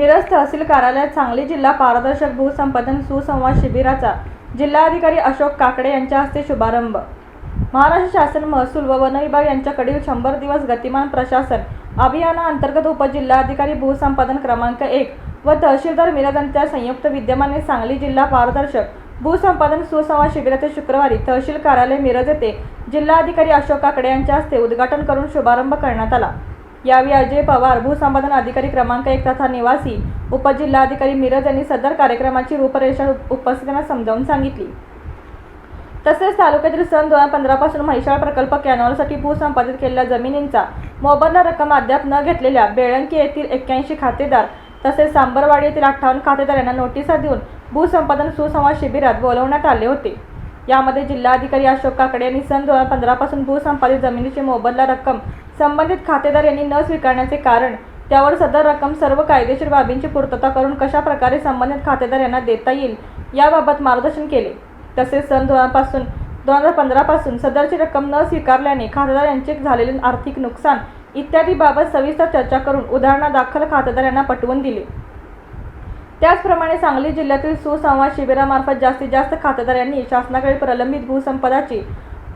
मिरज तहसील कार्यालयात सांगली जिल्हा पारदर्शक भूसंपादन सुसंवाद शिबिराचा जिल्हाधिकारी अशोक काकडे यांच्या हस्ते शुभारंभ. महाराष्ट्र शासन महसूल व वन विभाग यांच्याकडील शंभर दिवस गतिमान प्रशासन अभियानाअंतर्गत उपजिल्हाधिकारी भूसंपादन क्रमांक एक व तहसीलदार मिरज यांच्या संयुक्त विद्यमाने सांगली जिल्हा पारदर्शक भूसंपादन सुसंवाद शिबिराचे शुक्रवारी तहसील कार्यालय मिरज येथे जिल्हाधिकारी अशोक काकडे यांच्या हस्ते उद्घाटन करून शुभारंभ करण्यात आला. यावेळी अजय पवार भूसंपादन अधिकारी क्रमांक एक तथा निवासी उपजिल्हाधिकारी मिरज यांनी सदर कार्यक्रमाची रूपरेषा उपस्थितांना समजावून सांगितली. तसेच तालुक्यातील सन दोन हजार पंधरापासून म्हैसाळ प्रकल्प कॅनॉलसाठी भूसंपादित केलेल्या जमिनींचा मोबदला रक्कम अद्याप न घेतलेल्या बेळंकी येथील एक्क्याऐंशी खातेदार तसेच सांबरवाडी येथील अठ्ठावन्न खातेदार यांना नोटिसा देऊन भूसंपादन सुसंवाद शिबिरात बोलवण्यात आले होते. यामध्ये जिल्हाधिकारी अशोक काकडे यांनी सन दोन हजार पंधरापासून भूसंपादित जमिनीची मोबदला रक्कम संबंधित खातेदार यांनी न स्वीकारण्याचे कारण त्यावर सदर रक्कम सर्व कायदेशीर बाबींची पूर्तता करून कशा प्रकारे संबंधित खातेदार यांना देता येईल याबाबत मार्गदर्शन केले. तसेच सन दोन दोन हजार पंधरापासून सदरची रक्कम न स्वीकारल्याने खातेदार यांचे झालेले आर्थिक नुकसान इत्यादीबाबत सविस्तर चर्चा करून उदाहरणादाखल खातेदार यांना पटवून दिले. त्याचप्रमाणे सांगली जिल्ह्यातील सुसंवाद शिबिरामार्फत जास्तीत जास्त खातेदार यांनी शासनाकडे प्रलंबित भूसंपदाची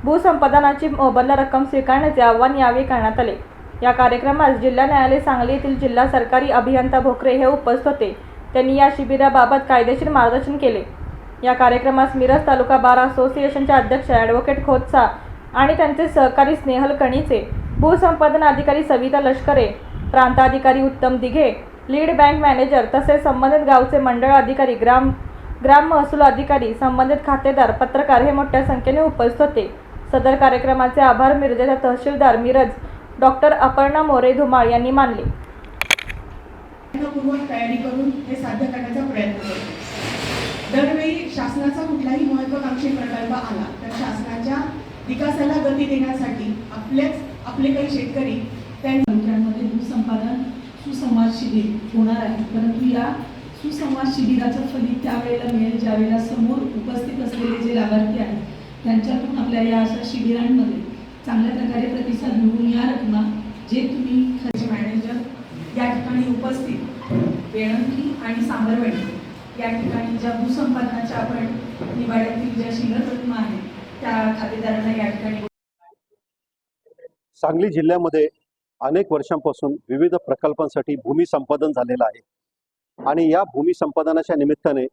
भूसंपादनाची मोबदला रक्कम स्वीकारण्याचे आव्हान यावेळी करण्यात आले. या कार्यक्रमास जिल्हा न्यायालय सांगली येथील जिल्हा सरकारी अभियंता भोकरे हे उपस्थित होते. त्यांनी या शिबिराबाबत कायदेशीर मार्गदर्शन केले. या कार्यक्रमास मिरज तालुका बार असोसिएशनचे अध्यक्ष ॲडव्होकेट खोतसा आणि त्यांचे सहकारी स्नेहल कणीचे भूसंपादन अधिकारी सविता लष्करे प्रांताधिकारी उत्तम दिघे लीड बँक मॅनेजर तसेच संबंधित गावचे मंडळ अधिकारी ग्राम ग्राम महसूल अधिकारी संबंधित खातेदार पत्रकार हे मोठ्या संख्येने उपस्थित होते. सदर कार्यक्रमाचे आभार मिरजेच्या तहसीलदार मिरज डॉक्टर अपर्णा मोरे धुमाळ यांनी मानले. तयारी करून हे साध्य करण्याचा प्रयत्न करतो. दरवेळी शासनाचा कुठलाही महत्वाकांक्षी प्रकल्प आला तर शासनाच्या विकासाला गती देण्यासाठी आपलेच आपले काही शेतकरी त्या तालुक्यांमध्ये भूसंपादन सुसंवाद शिबिर होणार आहे. परंतु या सुसंवाद शिबिराचं फलित त्यावेळेला मिळेल ज्यावेळेला समोर उपस्थित असलेले जे लाभार्थी आहेत त्यांच्यातून आपल्या या अशा शिबिरांमध्ये चांगल्या प्रकारे प्रतिसाद मिळून या रकमा जे तुम्ही खर्च मॅनेजर या ठिकाणी उपस्थित वेळंकी आणि सांबरवाडी या ठिकाणी ज्या भूसंपादनाच्या आपण निवाड्यातील ज्या शिल्लक रकमा आहेत त्या खातेदारांना या ठिकाणी सांगली जिल्ह्यामध्ये अनेक वर्षांपासून विविध प्रकल्पांसाठी भूमी संपादन झालेलं आहे. आणि या भूमी संपादनाच्या निमित्ताने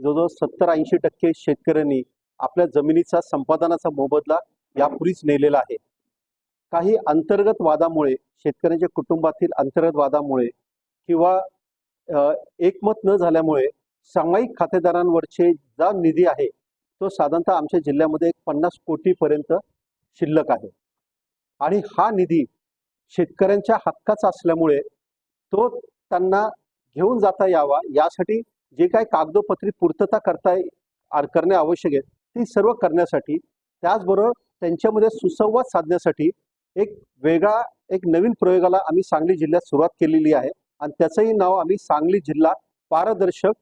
जवळजवळ सत्तर ऐंशी टक्के शेतकऱ्यांनी आपल्या जमिनीचा संपादनाचा मोबदला यापूर्वीच नेलेला आहे. काही अंतर्गत वादामुळे शेतकऱ्यांच्या कुटुंबातील अंतर्गत वादामुळे किंवा एकमत न झाल्यामुळे सामायिक खातेदारांवरचे जा निधी आहे तो साधारणतः आमच्या जिल्ह्यामध्ये एक पन्नास कोटीपर्यंत शिल्लक आहे. आणि हा निधी शेतकऱ्यांच्या हक्काचा असल्यामुळे तो त्यांना घेऊन जाता यावा यासाठी जे काही कागदोपत्री पूर्तता करता करणे आवश्यक आहे ती सर्व करण्यासाठी त्याचबरोबर त्यांच्यामध्ये सुसंवाद साधण्यासाठी एक वेगळा एक नवीन प्रयोगाला आम्ही सांगली जिल्ह्यात सुरुवात केलेली आहे. आणि त्याचंही नाव आम्ही सांगली जिल्हा पारदर्शक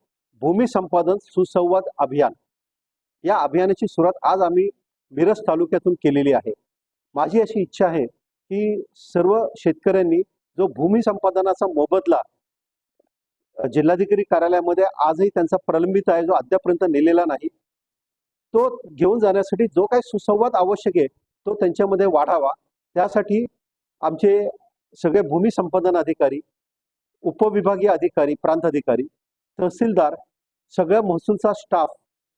भूमी संपादन सुसंवाद अभियान. या अभियानाची सुरुवात आज आम्ही मिरज तालुक्यातून केलेली आहे. माझी अशी इच्छा आहे की सर्व शेतकऱ्यांनी जो भूमी संपादनाचा मोबदला जिल्हाधिकारी कार्यालयामध्ये आजही त्यांचा प्रलंबित आहे जो अद्यापर्यंत नेलेला नाही तो घेऊन जाण्यासाठी जो काही सुसंवाद आवश्यक आहे तो त्यांच्यामध्ये वाढावा. त्यासाठी आमचे सगळे भूमी संपादन अधिकारी उपविभागीय अधिकारी प्रांत अधिकारी तहसीलदार सगळ्या महसूलचा स्टाफ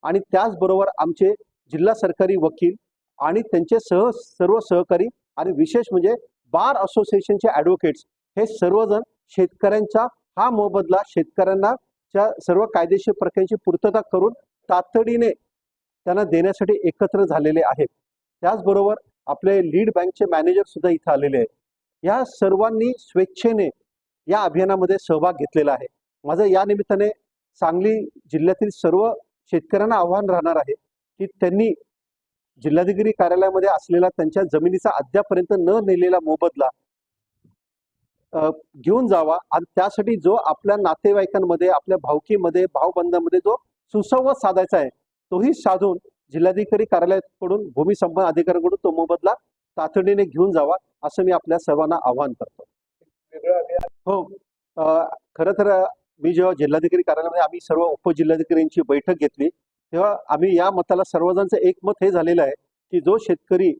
आणि त्याचबरोबर आमचे जिल्हा सरकारी वकील आणि त्यांचे सह सर्व सहकारी आणि विशेष म्हणजे बार असोसिएशनचे ॲडव्होकेट्स हे सर्वजण शेतकऱ्यांचा हा मोबदला शेतकऱ्यांना सर्व कायदेशीर प्रक्रियांची पूर्तता करून तातडीने त्यांना देण्यासाठी एकत्र झालेले आहेत. त्याचबरोबर आपले लीड बँकचे मॅनेजर सुद्धा इथं आलेले आहेत. या सर्वांनी स्वेच्छेने या अभियानामध्ये सहभाग घेतलेला आहे. माझं या निमित्ताने सांगली जिल्ह्यातील सर्व शेतकऱ्यांना आव्हान राहणार आहे की त्यांनी जिल्हाधिकारी कार्यालयामध्ये असलेला त्यांच्या जमिनीचा अद्यापर्यंत न नेलेला मोबदला घेऊन जावा आणि त्यासाठी जो आपल्या नातेवाईकांमध्ये आपल्या भावकीमध्ये भावबंधामध्ये जो सुसंवाद साधायचा आहे तोही साधून जिल्हाधिकारी कार्यालयाकडून भूमी संपन्न अधिकाऱ्यांकडून तो मोबदला तातडीने घेऊन जावा असं मी आपल्या सर्वांना आवाहन करतो. हो खरं तर मी जेव्हा जिल्हाधिकारी कार्यालयामध्ये आम्ही सर्व उपजिल्हाधिकाऱ्यांची बैठक घेतली तेव्हा आम्ही या मताला सर्वजणांचं एकमत हे झालेलं आहे की जो शेतकरी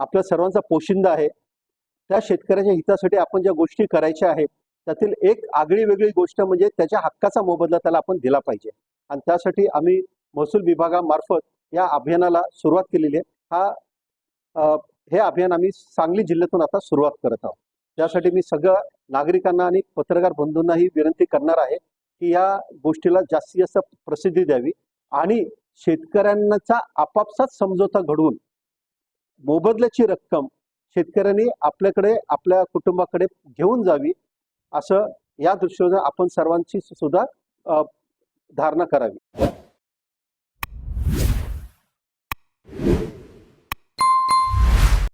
आपल्या सर्वांचा पोशिंदा आहे त्या शेतकऱ्याच्या हितासाठी आपण ज्या गोष्टी करायच्या आहेत त्यातील एक आगळी वेगळी गोष्ट म्हणजे त्याच्या हक्काचा मोबदला त्याला आपण दिला पाहिजे. आणि त्यासाठी आम्ही महसूल विभागामार्फत या अभियानाला सुरुवात केलेली आहे. हा हे अभियान आम्ही सांगली जिल्ह्यातून आता सुरुवात करत आहोत. त्यासाठी मी सगळं नागरिकांना आणि पत्रकार बंधूंनाही विनंती करणार आहे की या गोष्टीला जास्तीत जास्त प्रसिद्धी द्यावी आणि शेतकऱ्यांचा आपापसात समझोता घडवून मोबदल्याची रक्कम शेतकऱ्यांनी आपल्याकडे आपल्या कुटुंबाकडे घेऊन जावी असं या दृष्टीने आपण सर्वांची सुद्धा धारणा करावी.